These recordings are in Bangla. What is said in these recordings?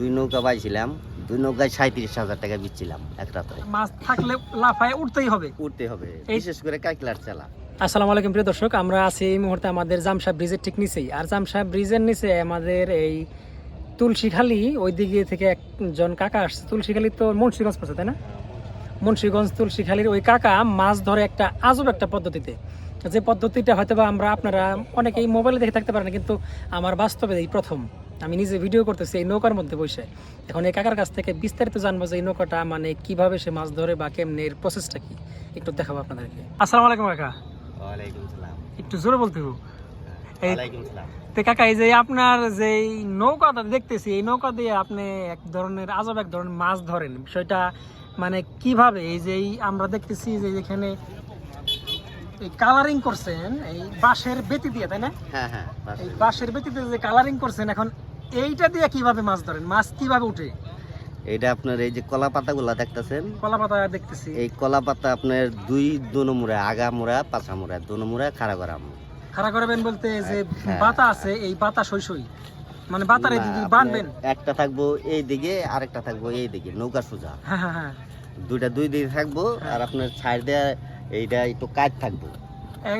দুই নৌকা পাইছিলাম দুই নৌকায় সাঁত্রিশ হাজার টাকা বিচ্ছিলাম এক রাত্রে মাছ থাকলে লাফায় উঠতেই হবে। উঠতে হবে এই- বিশেষ করে কাকলার চালা। আসসালামু আলাইকুম প্রিয় দর্শক। আমরা আছি এই মুহূর্তে আমাদের জামশা ব্রিজের ঠিক নিচেই। আর জামশা ব্রিজের নিচে আমাদের এই তুলসীখালি ওই দিকে থেকে একজন কাকা আসছে। তুলসীখালি তো মুন্সিগঞ্জ পড়ছে তাই না? মুন্সিগঞ্জ তুলসীখালির ওই কাকা মাছ ধরে একটা আজব একটা পদ্ধতিতে। যে পদ্ধতিটা হয়তো বা আমরা আপনারা অনেকেই মোবাইলে দেখে থাকতে পারেন কিন্তু আমার বাস্তবে এই প্রথম। আমি নিজে ভিডিও করতেছি এই নৌকার মধ্যে বসে। এখন এই কাকার কাছ থেকে বিস্তারিত জানব যে এই নৌকাটা মানে কীভাবে সে মাছ ধরে বা কেমনে এর প্রসেসটা কি? একটু দেখাবো আপনাদেরকে। আসসালামু আলাইকুম কাকা। একটু জোরে বলতে তো কাকা এই যে আপনার যে নৌকাটা দেখতেছি এই নৌকা দিয়ে আপনি এক ধরনের আজব এক ধরনের মাছ ধরেন। বিষয়টা মানে কীভাবে এই যে আমরা দেখতেছি যে এখানে এই কালারিং করছেন এই বাঁশের বেতি দিয়ে তাই না? হ্যাঁ হ্যাঁ এই বাঁশের বেতিতে যে কালারিং করছেন এখন এইটা দিয়ে কীভাবে মাছ ধরেন? মাছ কীভাবে উঠে? এটা আপনার এই যে কলা পাতাগুলা দেখতেছেন? কলা পাতা দেখতেছি। এই কলা পাতা আপনার দুই দুনো মুড়া আগা মুড়া পাছা মুড়া দুনো মুড়া খাড়া করাম খাড়া করবেন বলতে যে হ্যাঁ। বাতা আছে এই সই সই। মানে বাতার বানবেন। একটা থাকব এই দিকে আরেকটা থাকব এই দিকে নৌকা সোজা। হ্যাঁ হ্যাঁ হ্যাঁ। দুইটা দুই দিকে থাকব আর আপনার ছাড় দেয়া এইটা একটু কাজ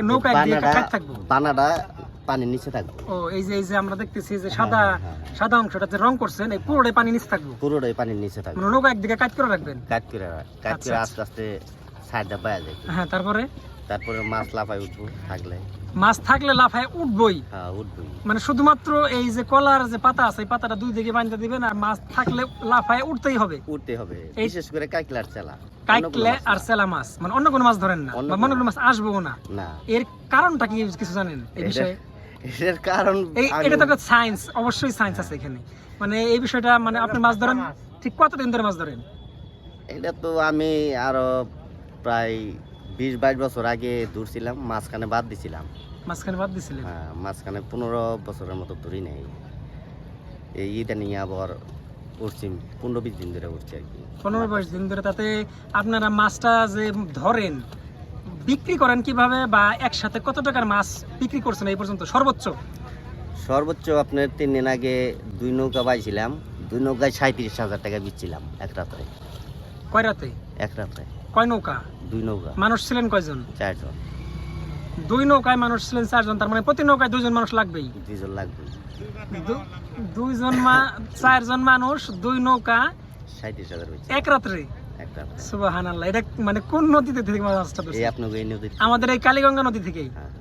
নৌকা থাকব। বানাটা পানির নিচে থাকব। ও এই যে এই যে আমরা দেখতেছি যে সাদা হ্যাঁ, হ্যাঁ, হ্যাঁ। সাদা অংশটা যে রং করছেন এই পুরোটাই পানি নিচে থাকব? পুরোটাই পানির নিচে থাকবে। নৌকা একদিকে কাজ করে রাখবেন? কাজ করে কাজ আচ্ছা, করে আচ্ছা। আস্তে আস্তে পাওয়া যায়। হ্যাঁ তারপরে? তারপরে মাছ লাফাই উঠবো থাকলে। মাছ থাকলে লাফায় উঠবই? হ্যাঁ উঠবো মানে শুধুমাত্র এই যে কলার যে পাতা আছে পাতাটা দুই দিকে বাঁধতে দিবেন আর মাছ থাকলে লাফায় উঠতেই হবে? উঠতে হবে। এই- বিশেষ করে কাকলার চালা। কাইটলে আর সেলা মাছ। মানে অন্য কোনো মাছ ধরেন না অন্য বা কোনো মনে কোনো মাছ আসব না। না। এর কারণটা কি কিছু জানেন? এই বিষয়ে? এর কারণ এটা তো একটা সায়েন্স অবশ্যই সায়েন্স আছে এখানে। মানে এই বিষয়টা মানে আপনি মাছ ধরেন ঠিক কতদিন ধরে মাছ ধরেন? এটা তো আমি আরও প্রায় বিশ বাইশ বছর আগে দূরছিলাম মাঝখানে বাদ দিছিলাম। মাঝখানে বাদ দিছিলেন? হ্যাঁ মাঝখানে পনেরো বছরের মতো ধরি নাই। এই ঈদে নিয়ে আবার উঠছি পনেরো বিশ দিন ধরে উঠছি আর কি। পনেরো বাইশ দিন ধরে তাতে আপনারা মাছটা যে ধরেন বিক্রি করেন কীভাবে বা একসাথে কত টাকার মাছ বিক্রি করছেন এই পর্যন্ত? সর্বোচ্চ। সর্বোচ্চ আপনার তিন দিন আগে দুই নৌকা পাইছিলাম। দুই নৌকায় সাঁত্রিশ হাজার টাকা বিচ্ছিলাম এক রাত্রে কয় রাতে? এক রাত্রে কয় নৌকা? দুই নৌকা। মানুষ ছিলেন কয়জন? চারজন। দুই নৌকায় মানুষ ছিলেন চারজন তার মানে প্রতি নৌকায় দুইজন মানুষ লাগবেই। দুইজন লাগবে দুইজন মা চারজন মানুষ দুই নৌকা সাঁত্রিশ হাজার এক রাত্রে? এক রাত্রে সুবাহান আল্লাহ এটা মানে কোন নদীতে থেকে মাছটা এই? এই নদীর। আমাদের এই কালীগঙ্গা নদী থেকেই। হ্যাঁ।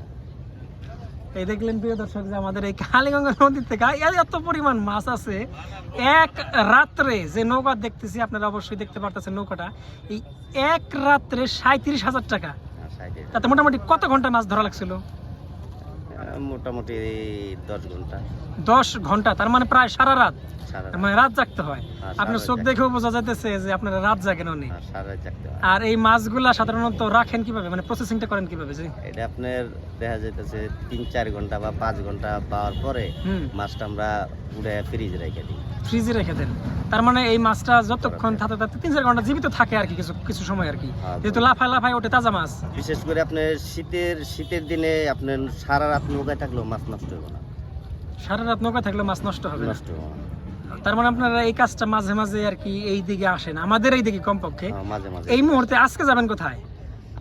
এই দেখলেন প্রিয় দর্শক যে আমাদের এই কালীগঙ্গা নদী থেকে এত পরিমাণ মাছ আছে। এক রাত্রে যে নৌকা দেখতেছি আপনারা অবশ্যই দেখতে পারতেছেন নৌকাটা। এই এক রাত্রে সাঁত্রিশ হাজার টাকা। হ্যাঁ, তাতে মোটামুটি কত ঘণ্টা মাছ ধরা লাগছিল? মোটামুটি দশ ঘণ্টা। দশ ঘণ্টা তার মানে প্রায় সারা রাত? মানে রাত জাগতে হয়। হ্যাঁ, আপনার চোখ দেখেও বোঝা যাইতেছে যে আপনারা রাত জাগেন অনেক। হ্যাঁ। আর এই মাছগুলা সাধারণত রাখেন কীভাবে? মানে প্রসেসিংটা করেন কীভাবে জি? এটা আপনার দেখা যাইতেছে তিন চার ঘণ্টা বা পাঁচ ঘণ্টা পাওয়ার পরে মাছটা আমরা উড়ে ফ্রিজে রেখে দিই। ফ্রিজে রেখে দেন। তার মানে এই মাছটা যতক্ষণ থাকতে থাকতে তিন চার ঘণ্টা জীবিত থাকে আর কি কিছু কিছু সময় আর কি। হ্যাঁ, যেহেতু লাফায় লাফায় ওঠে তাজা মাছ। বিশেষ করে আপনার শীতের শীতের দিনে আপনার সারা রাত নৌকায় থাকলেও মাছ নষ্ট হবে না। সারা রাত নৌকা থাকলে মাছ নষ্ট হবে না? নষ্ট হবে না। তার মানে আপনারা এই কাজটা মাঝে মাঝে আর কি এই দিকে আসেন আমাদের এই দিকে কমপক্ষে? হ্যাঁ, মাঝে মাঝে। এই মুহূর্তে আজকে যাবেন কোথায়?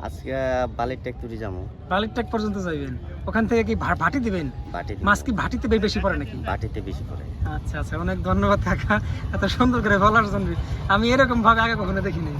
আজকে বালির ট্যাক্টরি যাব। বালিরটেক পর্যন্ত যাইবেন? ওখান থেকে কি ভা- ভাটি দিবেন? বাটি মাছ কি ভাটিতে বে- বেশি পড়ে নাকি? বাটিতে বেশি পড়ে। আচ্ছা আচ্ছা অনেক ধন্যবাদ কাকা। এত সুন্দর করে বলার জন্য। আমি এরকম ভাবে আগে কখনো দেখিনি।